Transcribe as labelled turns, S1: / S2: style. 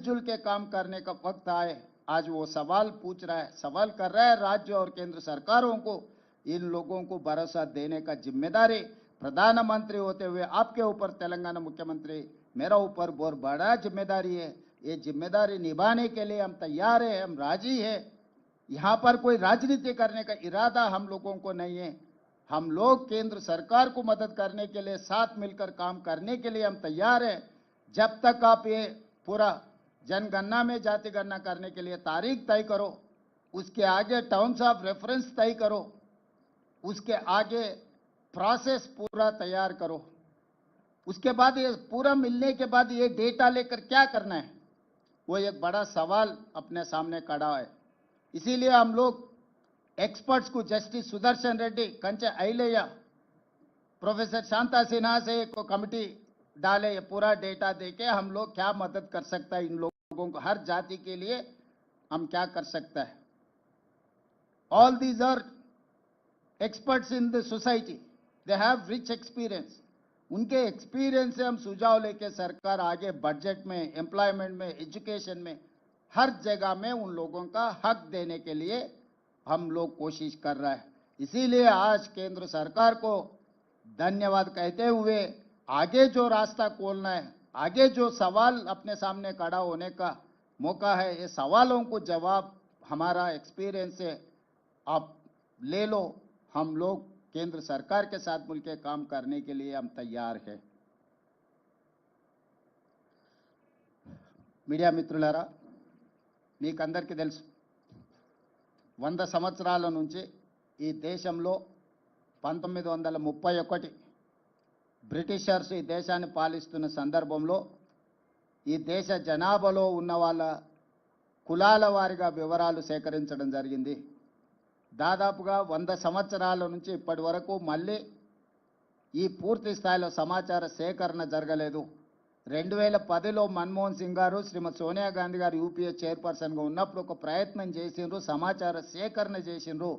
S1: मिलजुल के काम करने का वक्त आए। आज वो सवाल पूछ रहा है। सवाल कर रहा है राज्य और केंद्र सरकारों को। इन लोगों को भरोसा देने का ज़िम्मेदारी प्रधानमंत्री होते हुए आपके ऊपर, तेलंगाना मुख्यमंत्री, मेरा ऊपर बहुत बड़ा ज़िम्मेदारी है। ये ज़िम्मेदारी निभाने के लिए हम तैयार है, हम राज़ी है। यहाँ पर कोई राजनीति करने का इरादा हम लोगों को नहीं है। हम लोग केंद्र सरकार को मदद करने के लिए, साथ मिलकर काम करने के लिए हम तैयार हैं। जब तक आप ये पूरा जनगणना में जाति गणना करने के लिए तारीख तय करो, उसके आगे टर्म्स ऑफ़ रेफरेंस तय करो, उसके आगे प्रोसेस पूरा तैयार करो। उसके बाद ये पूरा मिलने के बाद ये डेटा लेकर क्या करना है? वो एक बड़ा सवाल अपने सामने खड़ा है। इसीलिए हम लोग एक्सपर्ट्स को जस्टिस सुदर्शन रेड्डी, कंचे अहिलैया प्रोफेसर शांता सिन्हा से एक कमिटी डाले पूरा डेटा देके हम लोग क्या मदद कर सकता है इन लोगों को, हर जाति के लिए हम क्या कर सकता है? All these are experts in the society they have rich experience उनके एक्सपीरियंस से हम सुझाव लेके सरकार आगे बजट में एम्प्लॉयमेंट में एजुकेशन में, हर जगह में उन लोगों का हक देने के लिए हम लोग कोशिश कर रहे हैं। इसीलिए आज केंद्र सरकार को धन्यवाद कहते हुए आगे जो रास्ता खोलना है आगे जो सवाल अपने सामने खड़ा होने का मौका है ये सवालों को जवाब हमारा एक्सपीरियंस से आप ले लो हम लोग केंद्र सरकार के साथ मिलकर काम करने के लिए हम तैयार हैं మీడియా మిత్రులారా మీకందరికీ తెలుసు వంద సంవత్సరాల నుంచి ఈ దేశంలో పంతొమ్మిది వందల ముప్పై ఒకటి బ్రిటిషర్స్ ఈ దేశాన్ని పాలిస్తున్న సందర్భంలో ఈ దేశ జనాభాలో ఉన్న వాళ్ళ కులాల వారిగా వివరాలు సేకరించడం జరిగింది. దాదాపుగా వంద సంవత్సరాల నుంచి ఇప్పటి వరకు మళ్ళీ ఈ పూర్తి స్థాయిలో సమాచార సేకరణ జరగలేదు. రెండు వేల పదిలో మన్మోహన్ సింగ్ గారు శ్రీమతి సోనియా గాంధీ గారు యూపీఏ చైర్పర్సన్గా ఉన్నప్పుడు ఒక ప్రయత్నం చేసిండ్రు సమాచార సేకరణ చేసిండ్రు.